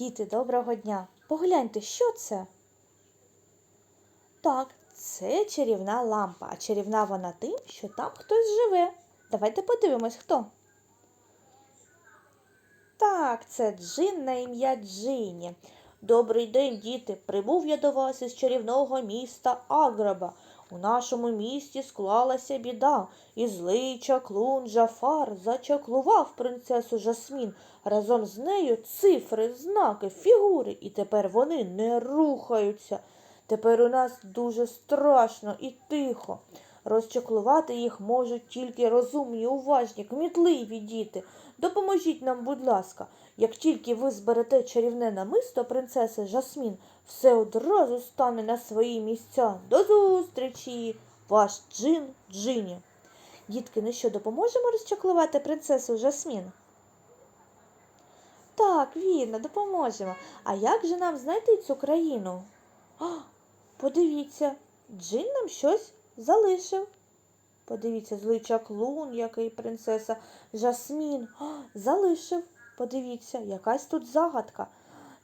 Діти, доброго дня! Погляньте, що це? Так, це чарівна лампа, а чарівна вона тим, що там хтось живе. Давайте подивимось, хто. Так, це Джин на ім'я Джині. Добрий день, діти. Прибув я до вас із чарівного міста Аграба. У нашому місті склалася біда, і злий чаклун Джафар зачаклував принцесу Жасмін. Разом з нею цифри, знаки, фігури, і тепер вони не рухаються. Тепер у нас дуже страшно і тихо. Розчаклувати їх можуть тільки розумні, уважні, кмітливі діти. Допоможіть нам, будь ласка. Як тільки ви зберете чарівне намисто принцеси Жасмін, все одразу стане на свої місця. До зустрічі! Ваш джин Джині. Дітки, ну що, допоможемо розчаклувати принцесу Жасмін? Так, вірно, допоможемо. А як же нам знайти цю країну? А, подивіться, Джин нам щось залишив. Подивіться, злий чаклун, який принцеса Жасмін. А, залишив. Подивіться, якась тут загадка.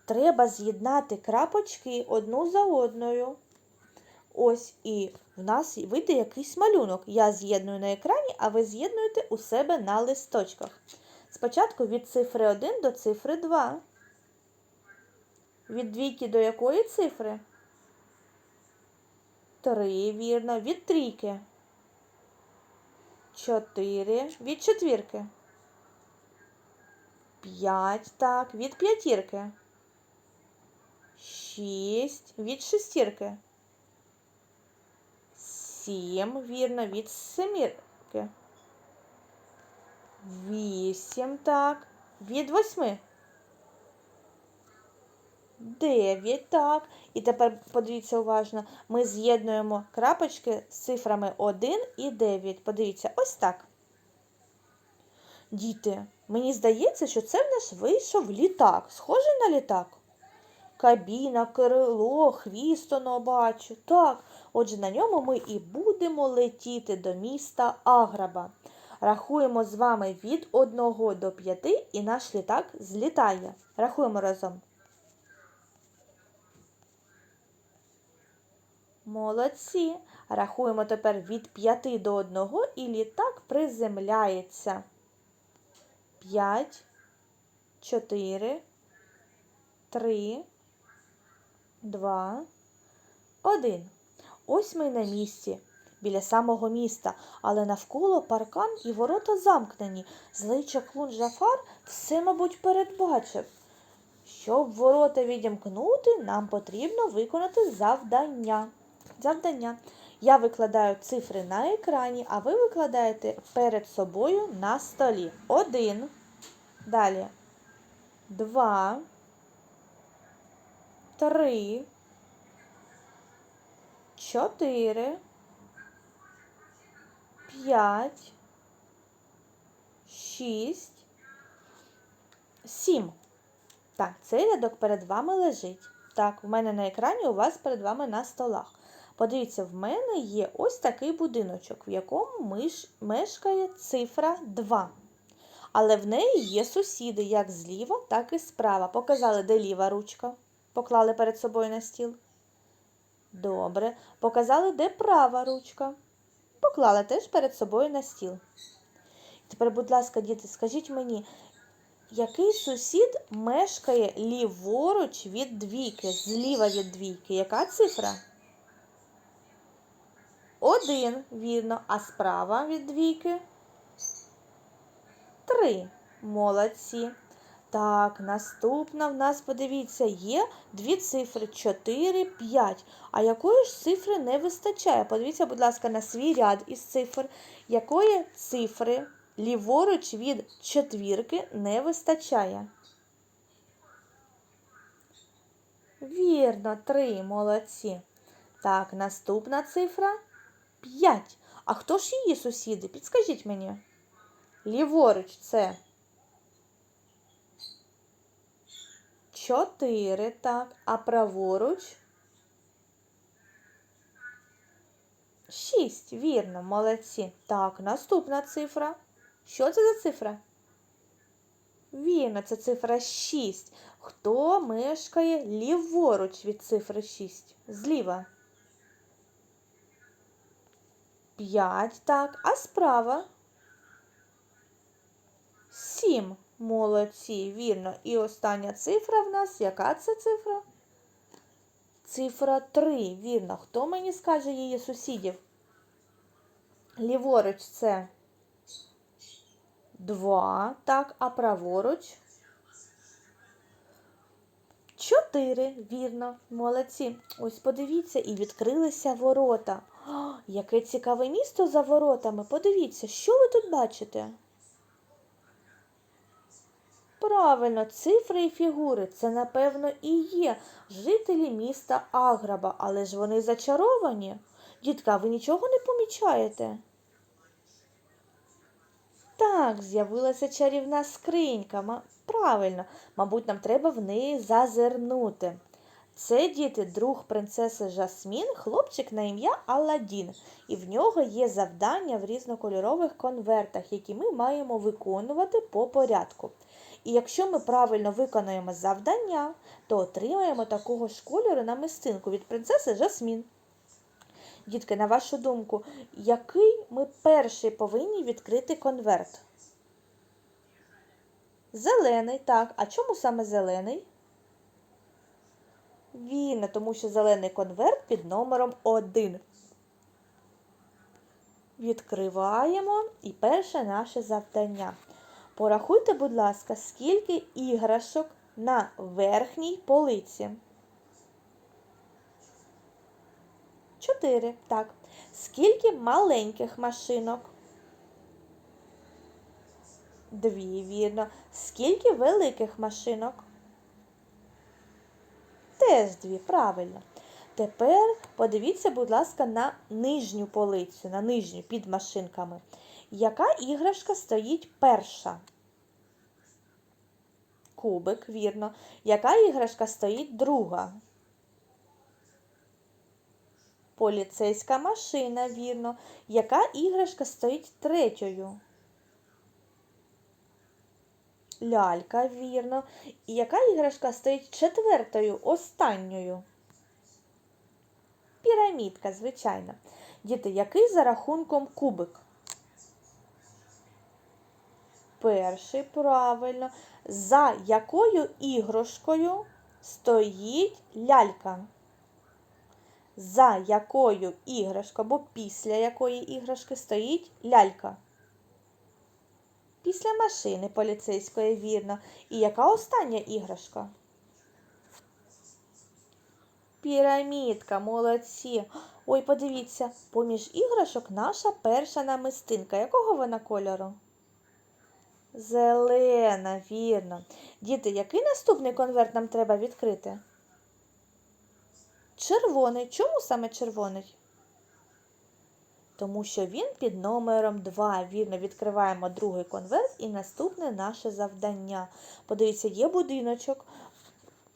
Треба з'єднати крапочки одну за одною. Ось і в нас вийде якийсь малюнок. Я з'єдную на екрані, а ви з'єднуєте у себе на листочках. Спочатку від цифри 1 до цифри 2. Від двійки до якої цифри? Три, вірно. Від трійки. Чотири. Від четвірки. П'ять. Так. Від п'ятірки. Шість. Від шестірки. Сім. Вірно. Від семірки. Вісім. Так. Від восьми. Дев'ять, так. І тепер подивіться уважно, ми з'єднуємо крапочки з цифрами 1 і 9. Подивіться, ось так. Діти, мені здається, що це в нас вийшов літак. Схожий на літак. Кабіна, крило, хвіст воно бачу. Так, отже, на ньому ми і будемо летіти до міста Аграба. Рахуємо з вами від 1 до 5 і наш літак злітає. Рахуємо разом. Молодці. Рахуємо тепер від 5 до 1 і літак приземляється. 5, 4, 3, 2, 1. Ось ми на місці, біля самого міста, але навколо паркан і ворота замкнені. Злий чаклун Жафар все, мабуть, передбачив. Щоб ворота відімкнути, нам потрібно виконати завдання. Завдання. Я викладаю цифри на екрані, а ви викладаєте перед собою на столі. Один. Далі. Два. Три. Чотири. П'ять. Шість. Сім. Так, цей рядок перед вами лежить. Так, в мене на екрані у вас перед вами на столах. Подивіться, в мене є ось такий будиночок, в якому мешкає цифра 2. Але в неї є сусіди як зліва, так і справа. Показали, де ліва ручка. Поклали перед собою на стіл. Добре. Показали, де права ручка. Поклали теж перед собою на стіл. Тепер, будь ласка, діти, скажіть мені, який сусід мешкає ліворуч від двійки, зліва від двійки? Яка цифра? Один, вірно, а справа від двійки? Три. Молодці. Так, наступна в нас, подивіться, є дві цифри 4, 5. А якої ж цифри не вистачає? Подивіться, будь ласка, на свій ряд із цифр. Якої цифри ліворуч від четвірки не вистачає? Вірно, 3. Молодці. Так, наступна цифра 5. А хто ж її сусіди? Підскажіть мені. Ліворуч це 4, так, а праворуч 6. Вірно, молодці. Так, наступна цифра. Що це за цифра? Вірно, це цифра 6. Хто мешкає ліворуч від цифри 6? Зліва. 5, так. А справа? 7. Молодці, вірно. І остання цифра в нас. Яка це цифра? Цифра 3. Вірно. Хто мені скаже її сусідів? Ліворуч це 2. Так, а праворуч? 4. Вірно. Молодці. Ось подивіться, і відкрилися ворота. Яке цікаве місто за воротами. Подивіться, що ви тут бачите? Правильно, цифри і фігури це, напевно, і є жителі міста Аграба, але ж вони зачаровані. Дітка, ви нічого не помічаєте? Так, з'явилася чарівна скринька. Правильно, мабуть, нам треба в неї зазирнути. Це діти, друг принцеси Жасмін, хлопчик на ім'я Аладдін. І в нього є завдання в різнокольорових конвертах, які ми маємо виконувати по порядку. І якщо ми правильно виконуємо завдання, то отримаємо такого ж кольору намистинку від принцеси Жасмін. Дітки, на вашу думку, який ми перший повинні відкрити конверт? Зелений, так. А чому саме зелений? Вірно, тому що зелений конверт під номером 1. Відкриваємо і перше наше завдання. Порахуйте, будь ласка, скільки іграшок на верхній полиці. Чотири. Так. Скільки маленьких машинок? Дві, вірно. Скільки великих машинок? Теж дві, правильно. Тепер подивіться, будь ласка, на нижню полицю, на нижню під машинками. Яка іграшка стоїть перша? Кубик, вірно. Яка іграшка стоїть друга? Поліцейська машина, вірно. Яка іграшка стоїть третьою? Лялька, вірно. І яка іграшка стоїть четвертою, останньою? Пірамідка, звичайно. Діти, який за рахунком кубик? Перший, правильно. За якою іграшкою стоїть лялька? За якою іграшкою або після якої іграшки стоїть лялька? Після машини поліцейської, вірно. І яка остання іграшка? Пірамідка, молодці. Ой, подивіться, поміж іграшок наша перша намистинка. Якого вона кольору? Зелена, вірно. Діти, який наступний конверт нам треба відкрити? Червоний. Чому саме червоний? Тому що він під номером 2. Вірно, відкриваємо другий конверт і наступне наше завдання. Подивіться, є будиночок,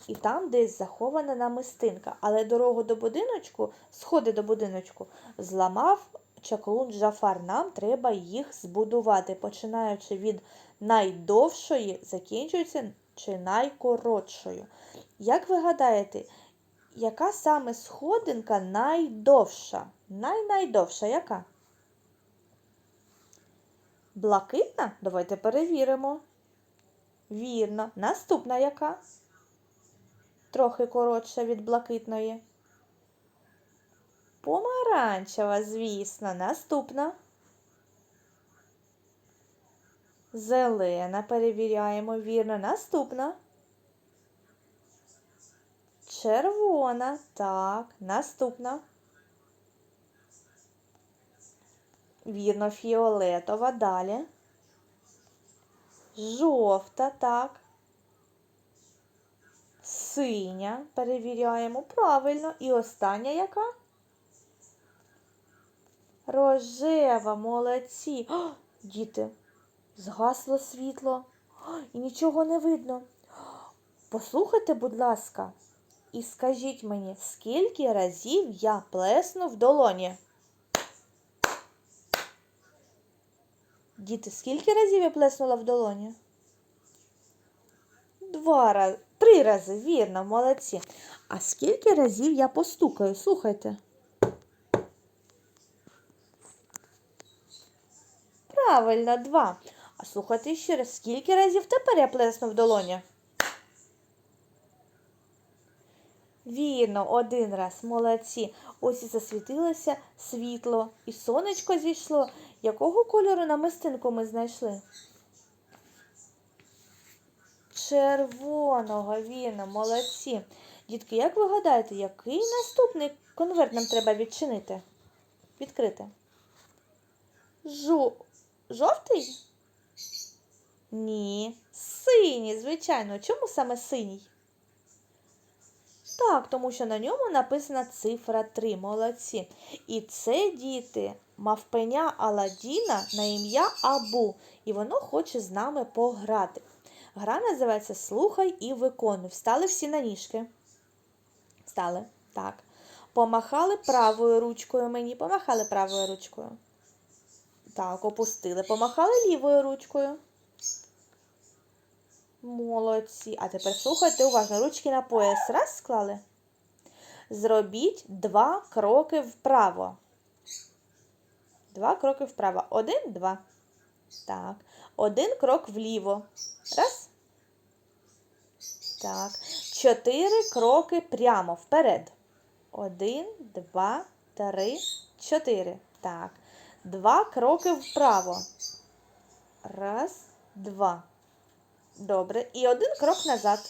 і там десь захована намистинка. Але дорогу до будиночку, сходи до будиночку, зламав чаклун Джафар. Нам треба їх збудувати, починаючи від найдовшої, закінчуючи чи найкоротшою. Як ви гадаєте, яка саме сходинка найдовша? Най-найдовша яка? Блакитна? Давайте перевіримо. Вірно. Наступна яка? Трохи коротша від блакитної. Помаранчева, звісно. Наступна. Зелена. Перевіряємо. Вірно. Наступна. Червона. Так. Наступна. Вірно, фіолетова. Далі. Жовта, так. Синя. Перевіряємо. Правильно. І остання яка? Рожева, молодці. О, діти, згасло світло. О, і нічого не видно. Послухайте, будь ласка, і скажіть мені, скільки разів я плесну в долоні? Діти, скільки разів я плеснула в долоні? Два рази, три рази, вірно, молодці. А скільки разів я постукаю? Слухайте. Правильно, два. А слухайте ще раз, скільки разів тепер я плесну в долоні? Вірно, один раз, молодці. Ось і засвітилося світло, і сонечко зійшло. Якого кольору намистинку ми знайшли? Червоного, вірно, молодці. Дітки, як ви гадаєте, який наступний конверт нам треба відчинити? Відкрити? Жо... Жовтий? Ні. Синій, звичайно. Чому саме синій? Так, тому що на ньому написана цифра 3. Молодці. І це діти мавпеня Аладдіна на ім'я Абу. І воно хоче з нами пограти. Гра називається Слухай і виконуй. Встали всі на ніжки. Встали. Так. Помахали правою ручкою мені. Помахали правою ручкою. Так, опустили. Помахали лівою ручкою. Молодці. А тепер слухайте уважно. Ручки на пояс. Раз склали. Зробіть два кроки вправо. Два кроки вправо. Один, два. Так. Один крок вліво. Раз. Так. Чотири кроки прямо вперед. Один, два, три, чотири. Так. Два кроки вправо. Раз, два. Добре. І один крок назад.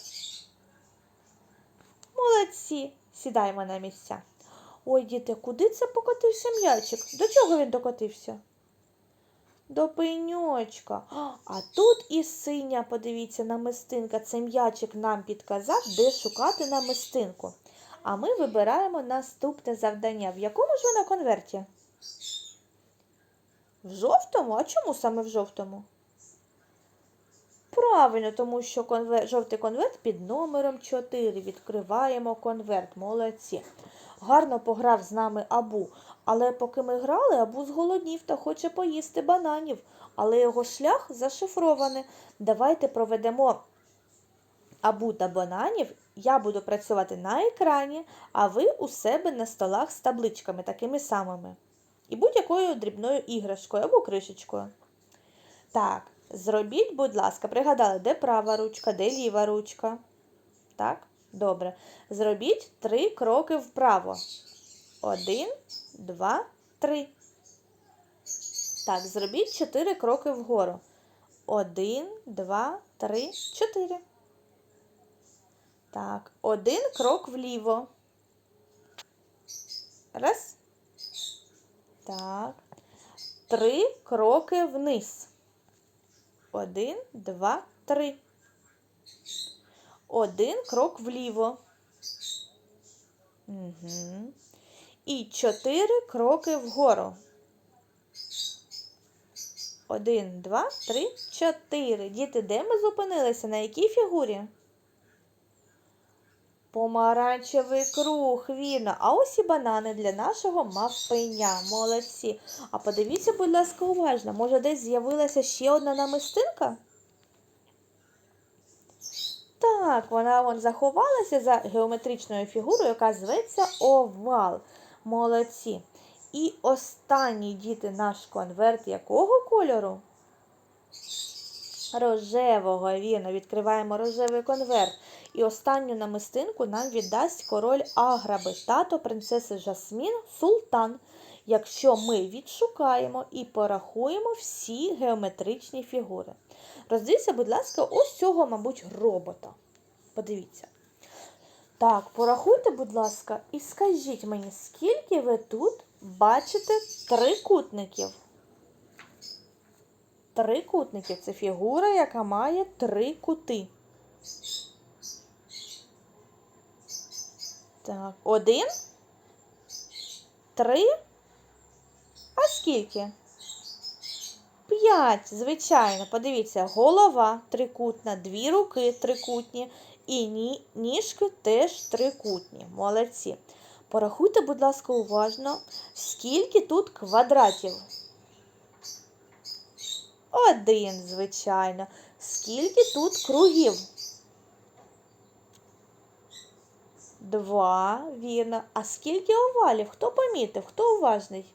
Молодці. Сідаємо на місця. Ой, діти, куди це покотився м'ячик? До чого він докотився? До пеньочка. А тут і синя, подивіться, намистинка. Це м'ячик нам підказав, де шукати намистинку. А ми вибираємо наступне завдання. В якому ж воно конверті? В жовтому? А чому саме в жовтому? Правильно, тому що конвер... жовтий конверт під номером 4. Відкриваємо конверт. Молодці. Гарно пограв з нами Абу. Але поки ми грали, Абу зголоднів та хоче поїсти бананів. Але його шлях зашифрований. Давайте проведемо Абу та бананів. Я буду працювати на екрані, а ви у себе на столах з табличками такими самими. І будь-якою дрібною іграшкою або кришечкою. Так, зробіть, будь ласка, пригадали, де права ручка, де ліва ручка. Так, добре. Зробіть три кроки вправо. Один, два, три. Так, зробіть чотири кроки вгору. Один, два, три, чотири. Так, один крок вліво. Раз. Так. Три кроки вниз. Один, два, три. Один крок вліво. Угу. І чотири кроки вгору. Один, два, три, чотири. Діти, де ми зупинилися? На якій фігурі? Помаранчевий круг, вірно. А ось і банани для нашого мавпеня. Молодці. А подивіться, будь ласка, уважно. Може, десь з'явилася ще одна намистинка? Так, вона вон заховалася за геометричною фігурою, яка зветься овал. Молодці. І останній діти наш конверт якого кольору? Рожевого, вірно, відкриваємо рожевий конверт. І останню намистинку нам віддасть король Аграби, тато принцеси Жасмін, султан. Якщо ми відшукаємо і порахуємо всі геометричні фігури. Роздивіться, будь ласка, ось цього, мабуть, робота. Подивіться. Так, порахуйте, будь ласка, і скажіть мені, скільки ви тут бачите трикутників? Трикутників це фігура, яка має три кути. Так, один, три. А скільки? П'ять, звичайно. Подивіться, голова трикутна, дві руки трикутні і ні, ніжки теж трикутні. Молодці. Порахуйте, будь ласка, уважно, скільки тут квадратів. Один, звичайно. Скільки тут кругів? Два, вірно. А скільки овалів? Хто помітив? Хто уважний?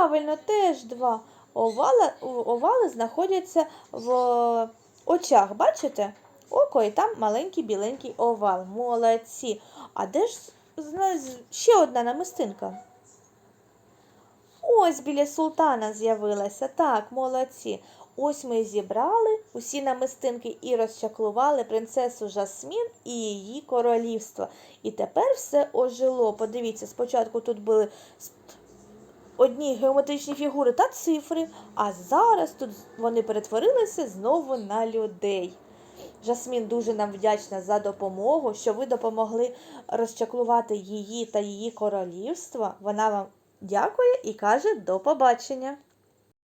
Правильно, теж два. Овали, овали знаходяться в очах, бачите? Око і там маленький біленький овал. Молодці. А де ж ще одна намистинка? Ось біля султана з'явилася. Так, молодці. Ось ми зібрали усі намистинки і розчаклували принцесу Жасмін і її королівство. І тепер все ожило. Подивіться, спочатку тут були одні геометричні фігури та цифри, а зараз тут вони перетворилися знову на людей. Жасмін дуже нам вдячна за допомогу, що ви допомогли розчаклувати її та її королівство. Вона вам дякує і каже до побачення.